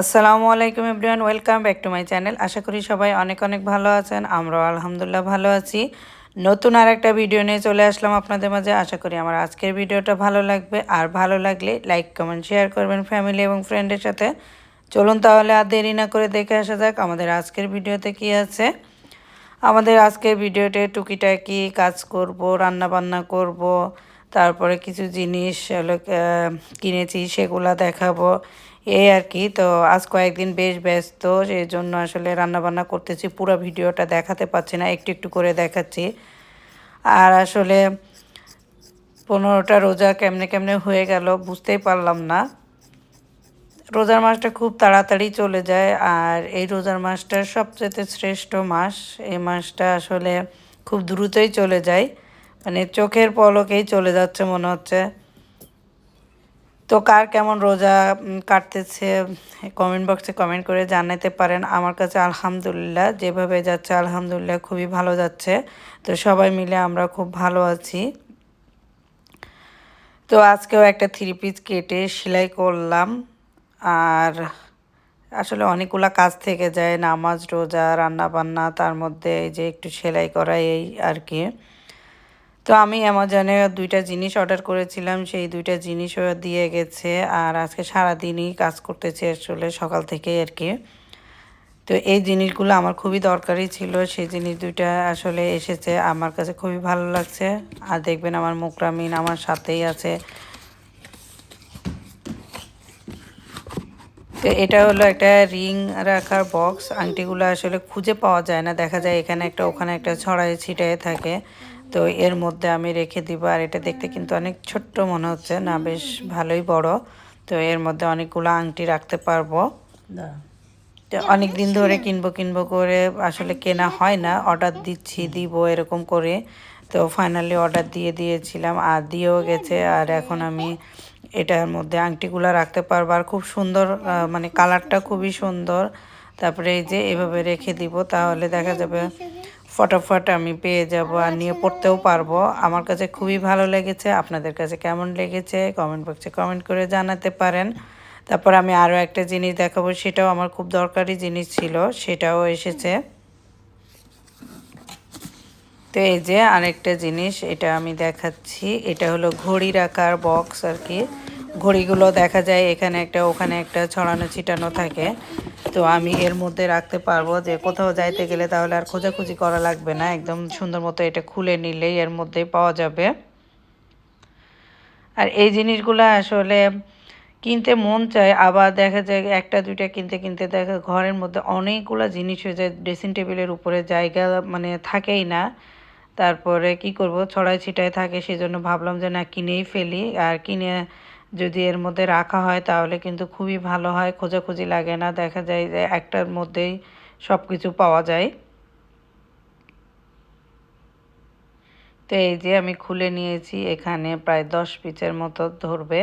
আসসালামু আলাইকুম everyone, welcome back to my channel. আশা করি সবাই অনেক অনেক ভালো আছেন, আমরাও আলহামদুলিল্লাহ ভালো আছি। নতুন আর একটা ভিডিও নিয়ে চলে আসলাম আপনাদের মাঝে। আশা করি আমার আজকের ভিডিওটা ভালো লাগবে। আর ভালো লাগলে লাইক কমেন্ট শেয়ার করবেন ফ্যামিলি এবং ফ্রেন্ডের সাথে। চলুন তাহলে আর দেরি না করে দেখে আসা যাক আমাদের আজকের ভিডিওতে কি আছে। আমাদের আজকের ভিডিওতে টুকিটাকি কাজ করব রান্না বান্না করব, তারপরে কিছু জিনিস কিনেছি সেগুলা দেখাবো। এই আর কি, তো আজ কয়েকদিন বেশ ব্যস্ত সেই জন্য আসলে রান্নাবান্না করতেছি, পুরো ভিডিওটা দেখাতে পাচ্ছি না, একটু একটু করে দেখাচ্ছি। আর আসলে পনেরোটা রোজা কেমনে কেমনে হয়ে গেল বুঝতেই পারলাম না। রোজার মাসটা খুব তাড়াতাড়ি চলে যায়, আর এই রোজার মাসটা সবচেয়ে শ্রেষ্ঠ মাস, এই মাসটা আসলে খুব দ্রুতই চলে যায় মানে চোখের পলকেই চলে যাচ্ছে মনে হচ্ছে। তো কার কেমন রোজা কাটতেছে কমেন্ট বক্সে কমেন্ট করে জানাতে পারেন। আমার কাছে আলহামদুলিল্লাহ যেভাবে যাচ্ছে, আলহামদুলিল্লাহ খুবই ভালো যাচ্ছে। তো সবাই মিলে আমরা খুব ভালো আছি। তো আজকেও একটা থ্রি পিস কেটে সেলাই করলাম। আর আসলে অনেকগুলা কাজ থেকে যায়, নামাজ, রোজা রান্না বান্না তার মধ্যে এই যে একটু সেলাই করা, এই আর কি। তো আমি অ্যামাজনে দুইটা জিনিস অর্ডার করেছিলাম, সেই দুইটা জিনিসও দিয়ে গেছে আর আজকে সারাদিনই কাজ করতেছি আসলে সকাল থেকেই আর কি। তো এই জিনিসগুলো আমার খুবই দরকারি ছিল, সেই জিনিস দুইটা আসলে এসেছে, আমার কাছে খুবই ভালো লাগছে। আর দেখবেন আমার মুকরামিন আমার সাথেই আছে। তো এটা হলো একটা রিং রাখার বক্স, আংটিগুলো আসলে খুঁজে পাওয়া যায় না, দেখা যায় এখানে একটা ওখানে একটা ছড়ায় ছিটায় থাকে। তো এর মধ্যে আমি রেখে দিব আর এটা দেখতে কিন্তু অনেক ছোট্ট মনে হচ্ছে না বেশ ভালোই বড়। তো এর মধ্যে অনেকগুলো আংটি রাখতে পারব। তো অনেক দিন ধরে কিনবো কিনবো করে আসলে কেনা হয় না অর্ডার দিচ্ছি দিব এরকম করে। তো ফাইনালি অর্ডার দিয়ে দিয়েছিলাম আর দিয়েও গেছে আর এখন আমি এটার মধ্যে আংটিগুলো রাখতে পারব। আর খুব সুন্দর মানে কালারটা খুবই সুন্দর। তারপরে এই যে এভাবে রেখে দিব তাহলে দেখা যাবে ফটাফট আমি পেয়ে যাব আর নিয়ে পড়তেও পারব। আমার কাছে খুবই ভালো লেগেছে আপনাদের কাছে কেমন লেগেছে কমেন্ট বক্সে কমেন্ট করে জানাতে পারেন। তারপর আমি আরও একটা জিনিস দেখাবো সেটাও আমার খুব দরকারি জিনিস ছিল সেটাও এসেছে। তো এই যে আরেকটা জিনিস এটা আমি দেখাচ্ছি এটা হলো ঘড়ি রাখার বক্স আর কি। ঘড়িগুলো দেখা যায়, এখানে একটা, ওখানে একটা, ছড়ানো, ছিটানো থাকে। তো আমি এর মধ্যে রাখতে পারব যে কোথাও যাইতে গেলে তাহলে আর খোঁজাখুঁজি করা লাগবে না। একদম সুন্দর মতো এটা খুলে নিলেই এর মধ্যে পাওয়া যাবে। আর এই জিনিসগুলো আসলে কিনতে মন চায়, আবার দেখা যায় একটা, দুইটা কিনতে কিনতে দেখা ঘরের মধ্যে অনেকগুলো জিনিস হয়ে যায়, ড্রেসিং টেবিলের উপরে জায়গা মানে থাকেই না। তারপরে কি করব? ছড়াই ছিটায় থাকে, সেজন্য ভাবলাম যে না, কিনেই ফেলি। আর কিনে যদি এর মধ্যে রাখা হয় তাহলে কিন্তু খুবই ভালো হয়, খোঁজাখুঁজি লাগে না, দেখা যায় যে একটার মধ্যেই সব কিছু পাওয়া যায়। তো এই যে আমি খুলে নিয়েছি, এখানে প্রায় দশ পিচের মতো ধরবে।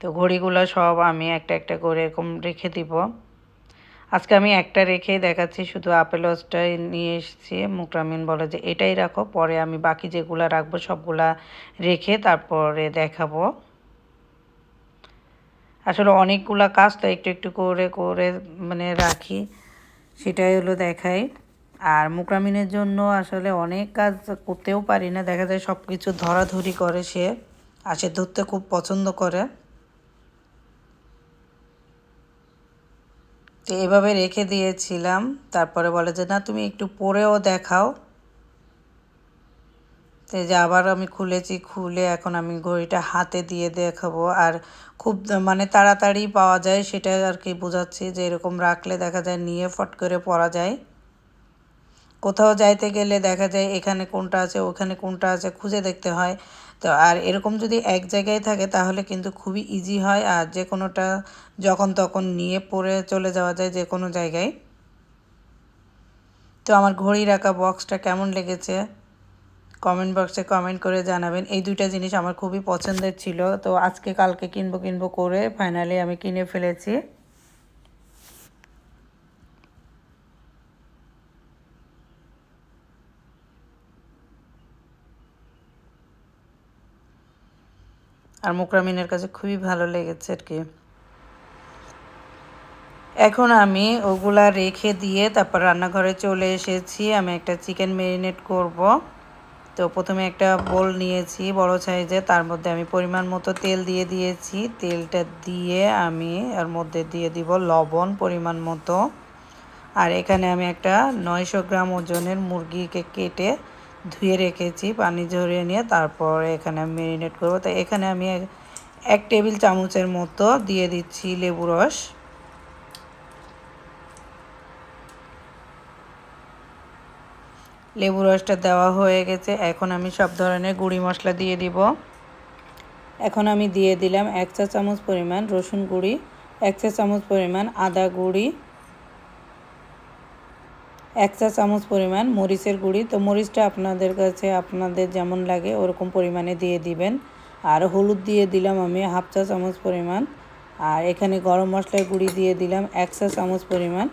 তো ঘড়িগুলো সব আমি একটা একটা করে এরকম রেখে দিব। আজকে আমি একটা রেখেই দেখাচ্ছি, শুধু আপেল ওয়াচটাই নিয়ে এসেছি। মুকরামিন বলে যে, এটাই রাখো, পরে আমি বাকি যেগুলো রাখব, সবগুলা রেখে তারপরে দেখাবো। আসলে অনেকগুলা কাজ তো একটু একটু করে করে মানে রাখি, সেটাই হলো দেখাই। আর মুকরামিনের জন্য আসলে অনেক কাজ করতেও পারি না, দেখা যায় সব কিছু ধরাধরি করে সে, আর সে ধরতে খুব পছন্দ করে। তো এভাবে রেখে দিয়েছিলাম। তারপরে বলে যে, না, তুমি একটু পরেও দেখাও। তো যে আবার আমি খুলেছি, খুলে এখন আমি ঘড়িটা হাতে দিয়ে দেখাবো। আর খুব মানে তাড়াতাড়ি পাওয়া যায়, সেটা আর কি বোঝাচ্ছি যে, এরকম রাখলে দেখা যায় নিয়ে ফট করে পরা যায়। কোথাও যাইতে গেলে দেখা যায় এখানে কোনটা আছে, ওখানে কোনটা আছে, খুঁজে দেখতে হয়। তো আর এরকম যদি এক জায়গায় থাকে, তাহলে কিন্তু খুবই ইজি হয়। আর যে কোনোটা যখন তখন নিয়ে পরে চলে যাওয়া যায় যে কোনো জায়গায়। তো আমার ঘড়ি রাখা বক্সটা কেমন লেগেছে? কমেন্ট বক্সে কমেন্ট করে জানাবেন। এই দুইটা জিনিস আমার খুবই পছন্দের ছিল। তো আজকে কালকে কিনবো কিনবো করে ফাইনালি আমি কিনে ফেলেছি। আর মুকরামিনের কাছে খুবই ভালো লেগেছে আর কি। এখন আমি ওগুলা রেখে দিয়ে তারপর রান্নাঘরে চলে এসেছি। আমি একটা চিকেন ম্যারিনেট করব। তো প্রথমে একটা বোল নিয়েছি বড় সাইজে তার মধ্যে আমি পরিমাণ মতো তেল দিয়ে দিয়েছি। তেলটা দিয়ে আমি এর মধ্যে দিয়ে দিব লবণ পরিমাণ মতো। আর এখানে আমি একটা নয়শো গ্রাম ওজনের মুরগিকে কেটে ধুয়ে রেখেছি, পানি ঝরিয়ে নিয়ে তারপর এখানে আমি ম্যারিনেট করব। তো এখানে আমি এক টেবিল চামচের মতো দিয়ে দিচ্ছি লেবু রস। লেবু রসটা দেওয়া হয়ে গেছে। এখন আমি সব ধরনের গুঁড়ি মশলা দিয়ে দিব। এখন আমি দিয়ে দিলাম এক চা চামচ পরিমাণ রসুন গুঁড়ি, এক চা চামচ পরিমাণ আদা গুঁড়ি এক চা চামচ পরিমাণ মরিচের গুঁড়ি। তো মরিচটা আপনাদের কাছে, আপনাদের যেমন লাগে ওরকম পরিমাণে দিয়ে দিবেন। আর হলুদ দিয়ে দিলাম আমি হাফ চা চামচ পরিমাণ। আর এখানে গরম মশলার গুঁড়ি দিয়ে দিলাম এক চা চামচ পরিমাণ।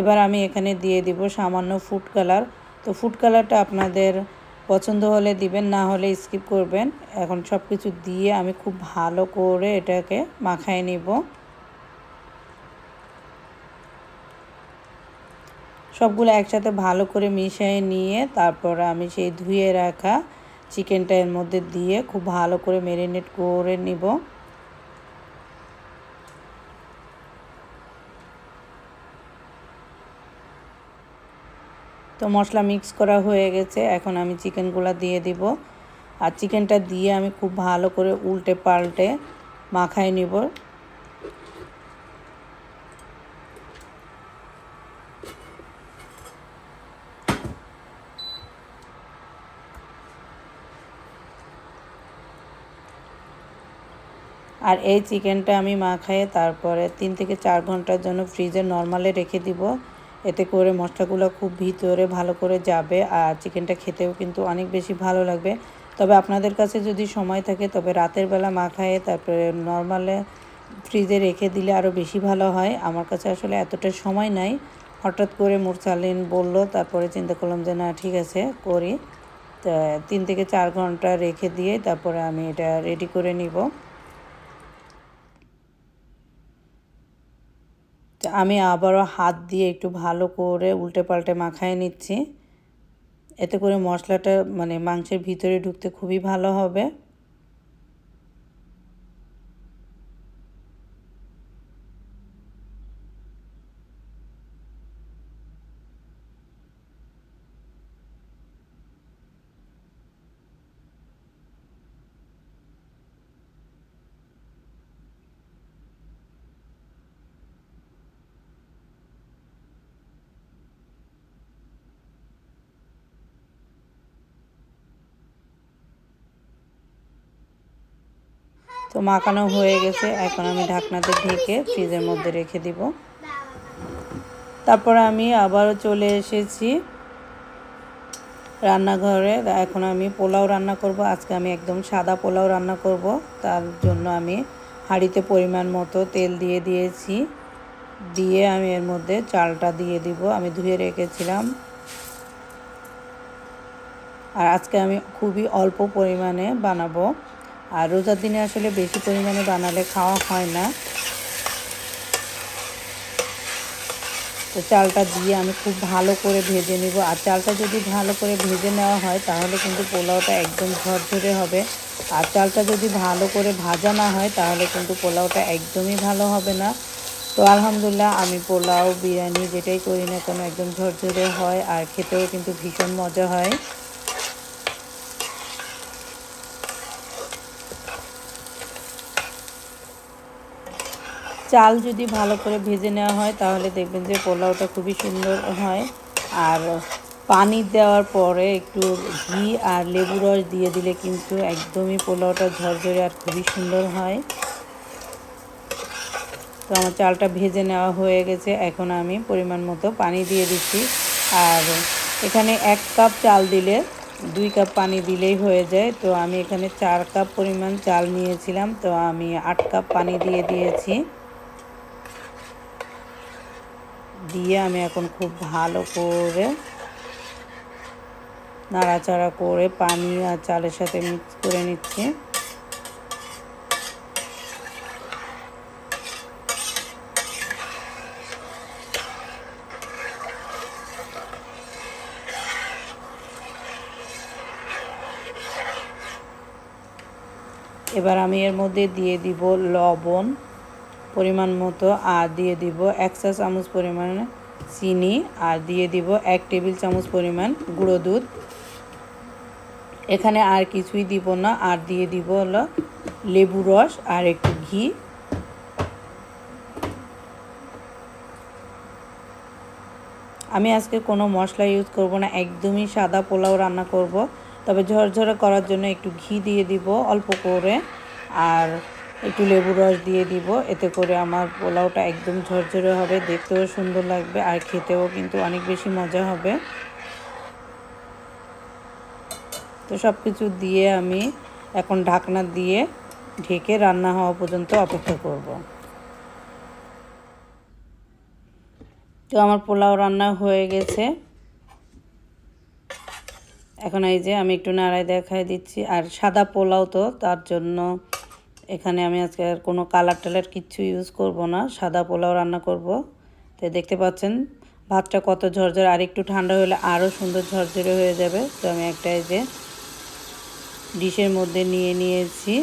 এবার আমি এখানে দিয়ে দিব সামান্য ফুড কালার তো ফুড কালারটা আপনাদের পছন্দ হলে দিবেন, না হলে স্কিপ করবেন। এখন সব কিছু দিয়ে আমি খুব ভালো করে এটাকে মাখায় নিব। সবগুলো একসাথে ভালো করে মিশিয়ে নিয়ে তারপর আমি সেই ধুয়ে রাখা চিকেনটা এর মধ্যে দিয়ে খুব ভালো করে ম্যারিনেট করে নিব। তো মশলা মিক্স করা হয়ে গেছে। এখন আমি চিকেনগুলো দিয়ে দিব। আর চিকেনটা দিয়ে আমি খুব ভালো করে উল্টে পাল্টে মাখায় নিব। আর এই চিকেনটা আমি মাখায়ে তারপরে তিন থেকে চার ঘণ্টার জন্য ফ্রিজে নর্মালে রেখে দিব। এতে করে মশলাগুলো খুব ভিতরে ভালো করে যাবে আর চিকেনটা খেতেও কিন্তু অনেক বেশি ভালো লাগবে। তবে আপনাদের কাছে যদি সময় থাকে, তবে রাতের বেলা মাখায়ে তারপরে নর্মালে ফ্রিজে রেখে দিলে আরও বেশি ভালো হয়। আমার কাছে আসলে এতটা সময় নাই। হঠাৎ করে মুরসালিন বলল, তারপরে চিন্তা করলাম যে না, ঠিক আছে, করি। তিন থেকে চার ঘণ্টা রেখে দিয়ে তারপরে আমি এটা রেডি করে নিব। আমি আবারও হাত দিয়ে একটু ভালো করে উল্টে পাল্টে মাখায় নিচ্ছি। এতে করে মশলাটা মানে মাংসের ভিতরে ঢুকতে খুবই ভালো হবে। তো মাখানো হয়ে গেছে। এখন আমি ঢাকনাতে ঢেকে ফ্রিজের মধ্যে রেখে দিব। তারপর আমি আবারও চলে এসেছি রান্নাঘরে। এখন আমি পোলাও রান্না করব। আজকে আমি একদম সাদা পোলাও রান্না করব। তার জন্য আমি হাঁড়িতে পরিমাণ মতো তেল দিয়ে দিয়েছি। দিয়ে আমি এর মধ্যে চালটা দিয়ে দিব। আমি ধুয়ে রেখেছিলাম। আর আজকে আমি খুবই অল্প পরিমাণে বানাবো। আর রোজার দিনে আসলে বেশি পরিমাণে বানালে খাওয়া হয় না। তো চালটা দিয়ে আমি খুব ভালো করে ভেজে নিব। আর চালটা যদি ভালো করে ভেজে নেওয়া হয়, তাহলে কিন্তু পোলাওটা একদম ঝরঝরে হবে। আর চালটা যদি ভালো করে ভাজা না হয়, তাহলে কিন্তু পোলাওটা একদমই ভালো হবে না। তো আলহামদুলিল্লাহ আমি পোলাও, বিরিয়ানি যেটাই করি না কেন, একদম ঝরঝরে হয়। আর খেতেও কিন্তু ভীষণ মজা হয়। চাল যদি ভালো করে ভেজে নেওয়া হয়, তাহলে দেখবেন যে পোলাওটা খুবই সুন্দর হয়। আর পানি দেওয়ার পরে একটু ঘি আর লেবু রস দিয়ে দিলে কিন্তু একদমই পোলাওটা ঝরঝরে আর খুবই সুন্দর হয়। তো আমার চালটা ভেজে নেওয়া হয়ে গেছে। এখন আমি পরিমাণ মতো পানি দিয়ে দিচ্ছি। আর এখানে এক কাপ চাল দিলে দুই কাপ পানি দিলেই হয়ে যায়। তো আমি এখানে চার কাপ পরিমাণ চাল নিয়েছিলাম। তো আমি আট কাপ পানি দিয়ে দিয়েছি। দিয়ে আমি এখন খুব ভালো করে নাড়াচাড়া করে পানি আর চালের সাথে মিক্স করে নিচ্ছি। এবার আমি এর মধ্যে দিয়ে দিব লবণ। পরিমাণ মতো আর দিয়ে দিব এক চা চামচ পরিমাণ চিনি আর দিয়ে দিব এক টেবিল চামচ পরিমাণ গুঁড়ো দুধ। এখানে আর কিছুই দিব না, আর দিয়ে দিব হলো লেবু রস আর একটু ঘি। আমি আজকে কোনো মশলা ইউজ করব না, একদমই সাদা পোলাও রান্না করব, তবে ঝরঝরে করার জন্য একটু ঘি দিয়ে দিব অল্প করে। আর একটু লেবু রস দিয়ে দিব। এতে করে আমার পোলাওটা একদম ঝরঝরে হবে, দেখতেও সুন্দর লাগবে আর খেতেও কিন্তু অনেক বেশি মজা হবে। তো সব কিছু দিয়ে আমি এখন ঢাকনা দিয়ে ঢেকে রান্না হওয়া পর্যন্ত অপেক্ষা করব। তো আমার পোলাও রান্না হয়ে গেছে। এখন এই যে আমি একটু নাড়াই দেখায় দিচ্ছি। আর সাদা পোলাও তো, তার জন্য এখানে আমি আজকে আর কোনো কালার টালার কিচ্ছু ইউজ করব না, সাদা পোলাও রান্না করব। তো দেখতে পাচ্ছেন, ভাতটা কত ঝরঝর, আর একটু ঠান্ডা হলে আরও সুন্দর ঝরঝরে হয়ে যাবে। তো আমি একটা এই যে ডিশের মধ্যে নিয়ে নিয়েছি,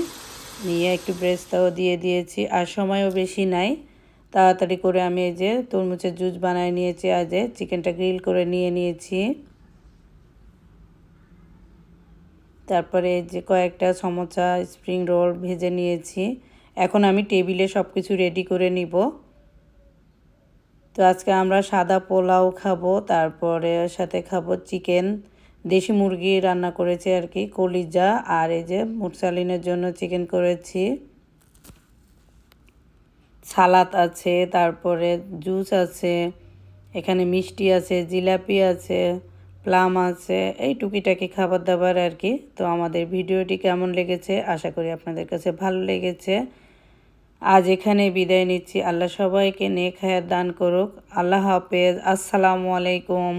নিয়ে একটু ব্রেস্তাও দিয়ে দিয়েছি, আর সময়ও বেশি নাই। তাড়াতাড়ি করে আমি এই যে তরমুজের জুস বানায় নিয়েছি যে চিকেনটা গ্রিল করে নিয়ে নিয়েছি। তারপরে যে কয়েকটা সমোসা স্প্রিং রোল ভেজে নিয়েছি। এখন আমি টেবিলে সব কিছু রেডি করে নিব। তো আজকে আমরা সাদা পোলাও খাব, তারপরে সাথে খাব চিকেন দেশি মুরগি রান্না করেছি আর কি, কলিজা আর এই যে মুরসালিনের জন্য চিকেন করেছি। সালাদ আছে, তারপরে জুস আছে, এখানে মিষ্টি আছে, জিলাপি আছে। প্লাম আছে, এই টুকিটাকি খাবার দাবার আর কি তো আমাদের ভিডিওটি কেমন লেগেছে? আশা করি আপনাদের কাছে ভালো লেগেছে। আজ এখানে বিদায় নিচ্ছি। আল্লাহ সবাইকে নেক হায়াত দান করুক। আল্লাহ হাফেজ। আসসালামু আলাইকুম।